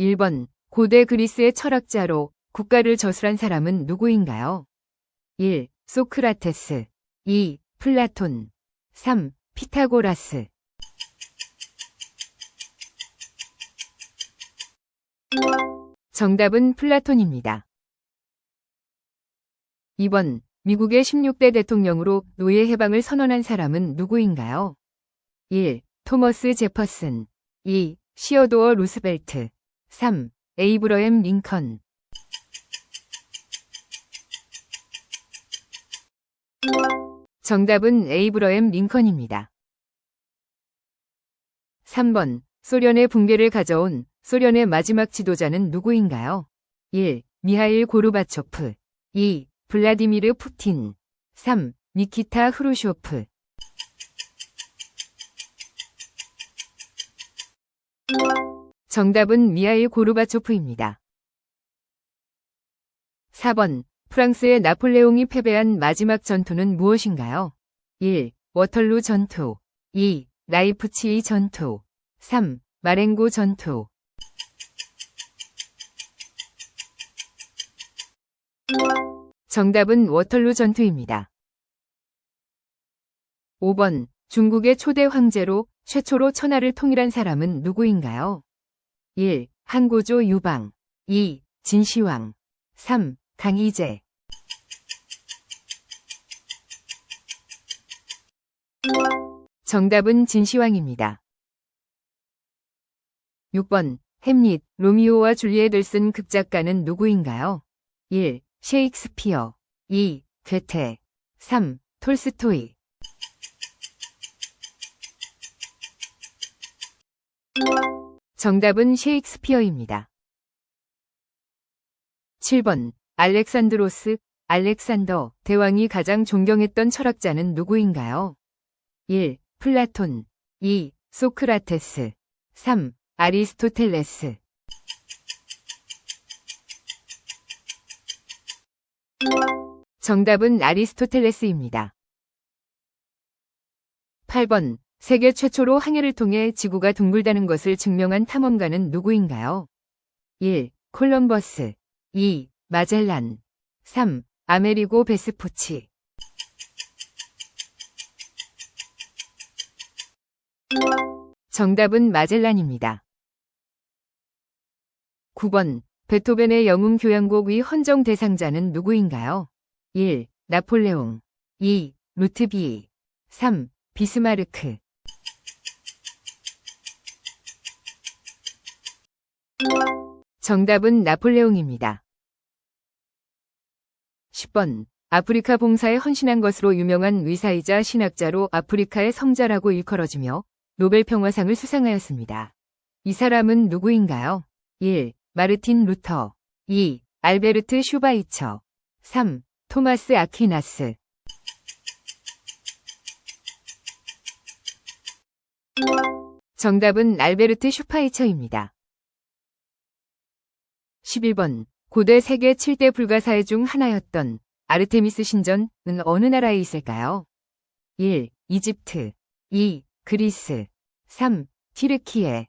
1번 고대 그리스의 철학자로 국가를 저술한 사람은 누구인가요? 1. 소크라테스 2. 플라톤 3. 피타고라스 정답은 플라톤입니다. 2번 미국의 16대 대통령으로 노예 해방을 선언한 사람은 누구인가요? 1. 토머스 제퍼슨 2. 시어도어 루스벨트 3. 에이브러햄 링컨 정답은 에이브러햄 링컨입니다. 3번 소련의 붕괴를 가져온 소련의 마지막 지도자는 누구인가요? 1. 미하일 고르바초프 2. 블라디미르 푸틴 3. 니키타 흐루쇼프 정답은 미하일 고르바초프입니다. 4번 프랑스의 나폴레옹이 패배한 마지막 전투는 무엇인가요? 1. 워털루 전투 2. 라이프치히 전투 3. 마렌고 전투 정답은 워털루 전투입니다. 5번 중국의 초대 황제로 최초로 천하를 통일한 사람은 누구인가요? 1. 한고조 유방 2. 진시황 3. 강희제 정답은 진시황입니다. 6번 햄릿, 로미오와 줄리엣을 쓴 극작가는 누구인가요? 1. 셰익스피어 2. 괴테 3. 톨스토이 정답은 셰익스피어입니다. 7번 알렉산드로스, 알렉산더 대왕이 가장 존경했던 철학자는 누구인가요? 1. 플라톤 2. 소크라테스 3. 아리스토텔레스 정답은 아리스토텔레스입니다. 8번 세계 최초로 항해를 통해 지구가 둥글다는 것을 증명한 탐험가는 누구인가요? 1. 콜럼버스 2. 마젤란 3. 아메리고 베스푸치 정답은 마젤란입니다. 9번 베토벤의 영음 교향곡 위 헌정 대상자는 누구인가요? 1. 나폴레옹 2. 루트비이 3. 비스마르크 정답은 나폴레옹입니다. 10번 아프리카 봉사에 헌신한 것으로 유명한 의사이자 신학자로 아프리카의 성자라고 일컬어지며 노벨 평화상을 수상하였습니다. 이 사람은 누구인가요? 1. 마르틴 루터 2. 알베르트 슈바이처 3. 토마스 아퀴나스 정답은 알베르트 슈파이처입니다. 11번 고대 세계 7대 불가사의 중 하나였던 아르테미스 신전은 어느 나라에 있을까요? 1. 이집트 2. 그리스 3. 티르키에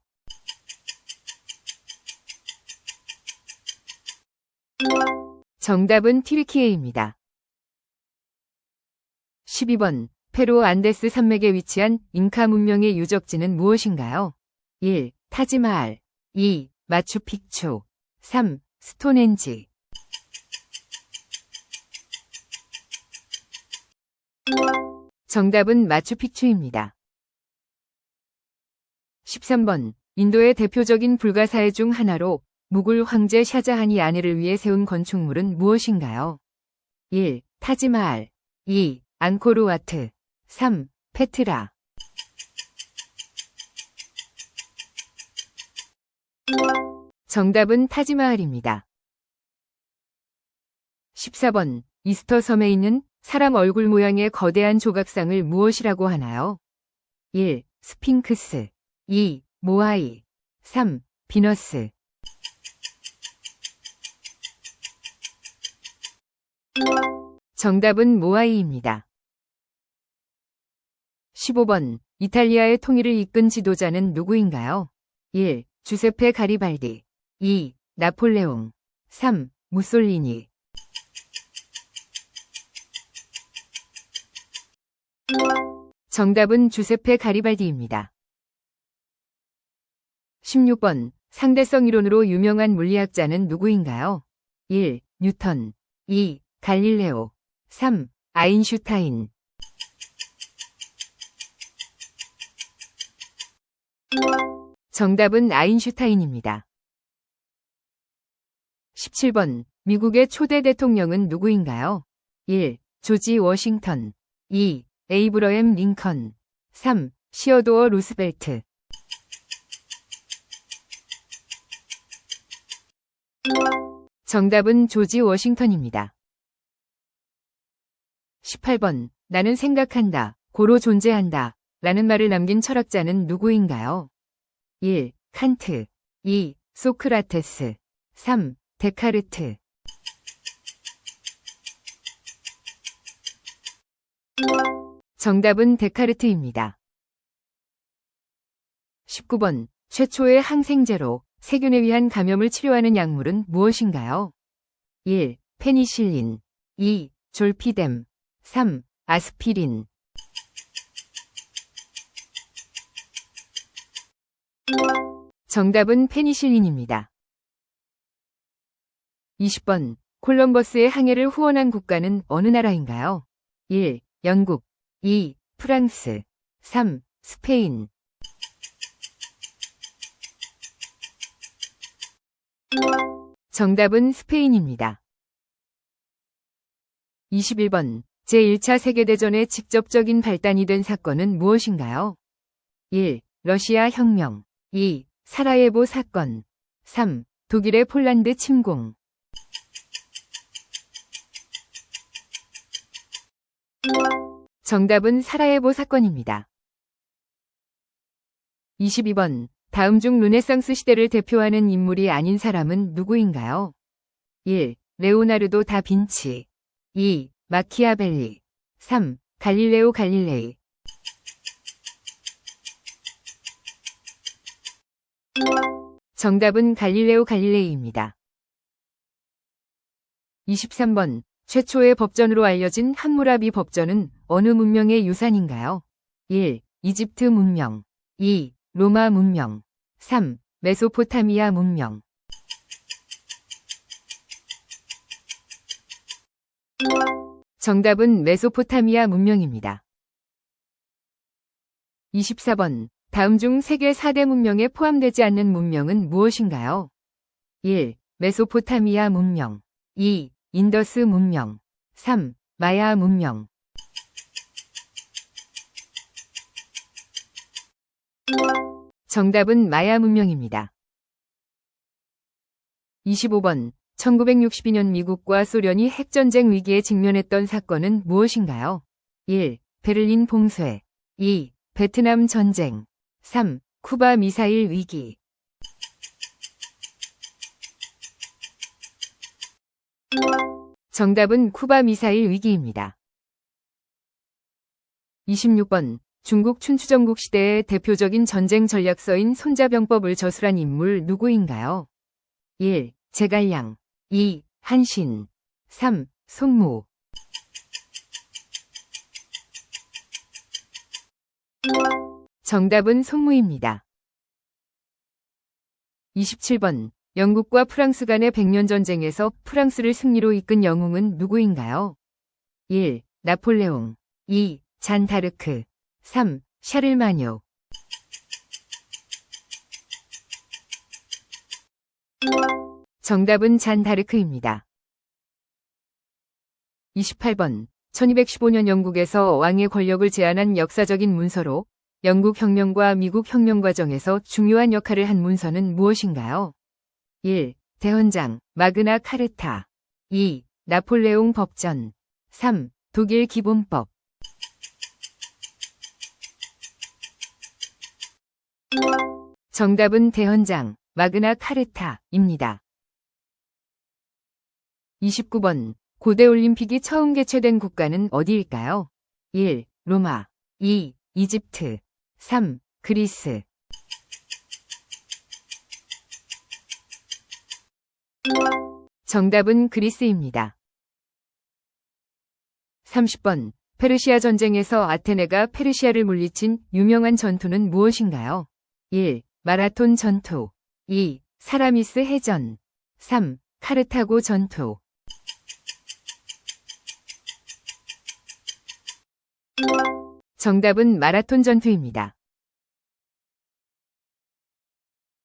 정답은 티르키에입니다. 12번 페루 안데스 산맥에 위치한 잉카 문명의 유적지는 무엇인가요? 1. 타지마할 2. 마추픽추 3. 스톤헨지 정답은 마추픽추입니다. 13번 인도의 대표적인 불가사의 중 하나로 무굴 황제 샤자한이 아내를 위해 세운 건축물은 무엇인가요? 1. 타지마할 2. 앙코르와트 3. 페트라 정답은 타지마할입니다. 14번 이스터 섬에 있는 사람 얼굴 모양의 거대한 조각상을 무엇이라고 하나요? 1. 스핑크스 2. 모아이 3. 비너스 정답은 모아이입니다. 15번 이탈리아의 통일을 이끈 지도자는 누구인가요? 1. 주세페 가리발디 2. 나폴레옹 3. 무솔리니 정답은 주세페 가리발디입니다. 16번 상대성 이론으로 유명한 물리학자는 누구인가요? 1. 뉴턴 2. 갈릴레오 3. 아인슈타인 정답은 아인슈타인입니다. 17번 미국의 초대 대통령은 누구인가요? 1. 조지 워싱턴 2. 에이브러햄 링컨 3. 시어도어 루스벨트 정답은 조지 워싱턴입니다. 18번 나는 생각한다, 고로 존재한다 라는 말을 남긴 철학자는 누구인가요? 1. 칸트 2. 소크라테스 3. 데카르트 정답은 데카르트입니다. 19번 최초의 항생제로 세균에 의한 감염을 치료하는 약물은 무엇인가요? 1. 페니실린 2. 졸피뎀 3. 아스피린 정답은 페니실린입니다. 20번 콜럼버스의 항해를 후원한 국가는 어느 나라인가요? 1. 영국 2. 프랑스 3. 스페인 정답은 스페인입니다. 21번 제1차 세계대전의 직접적인 발단이 된 사건은 무엇인가요? 1. 러시아 혁명 2. 사라예보 사건 3. 독일의 폴란드 침공 정답은 사라예보 사건입니다. 22번 다음 중 르네상스 시대를 대표하는 인물이 아닌 사람은 누구인가요? 1. 레오나르도 다 빈치 2. 마키아벨리 3. 갈릴레오 갈릴레이 정답은 갈릴레오 갈릴레이입니다. 23번 최초의 법전으로 알려진 함무라비 법전은 어느 문명의 유산인가요? 1. 이집트 문명 2. 로마 문명 3. 메소포타미아 문명 정답은 메소포타미아 문명입니다. 24번 다음 중 세계 4대 문명에 포함되지 않는 문명은 무엇인가요? 1. 메소포타미아 문명 2. 인더스 문명 3. 마야 문명 정답은 마야 문명입니다. 25번 1962년 미국과 소련이 핵전쟁 위기에 직면했던 사건은 무엇인가요? 1. 베를린 봉쇄 2. 베트남 전쟁 3. 쿠바 미사일 위기 정답은 쿠바 미사일 위기입니다. 26번 중국 춘추전국 시대의 대표적인 전쟁 전략서인 손자병법을 저술한 인물 누구인가요? 1. 제갈량 2. 한신 3. 손무 정답은 손무입니다. 27번 영국과 프랑스 간의 백년 전쟁에서 프랑스를 승리로 이끈 영웅은 누구인가요? 1. 나폴레옹 2. 잔 다르크 3. 샤를마뇨 정답은 잔 다르크입니다. 28번 1215년 영국에서 왕의 권력을 제한한 역사적인 문서로 영국 혁명과 미국 혁명 과정에서 중요한 역할을 한 문서는 무엇인가요? 1. 대헌장 마그나 카르타 2. 나폴레옹 법전 3. 독일 기본법 정답은 대헌장 마그나 카르타입니다. 29번 고대 올림픽이 처음 개최된 국가는 어디일까요? 1. 로마 2. 이집트 3. 그리스 정답은 그리스입니다. 30번. 페르시아 전쟁에서 아테네가 페르시아를 물리친 유명한 전투는 무엇인가요? 1. 마라톤 전투 2. 사라미스 해전 3. 카르타고 전투 정답은 마라톤 전투입니다.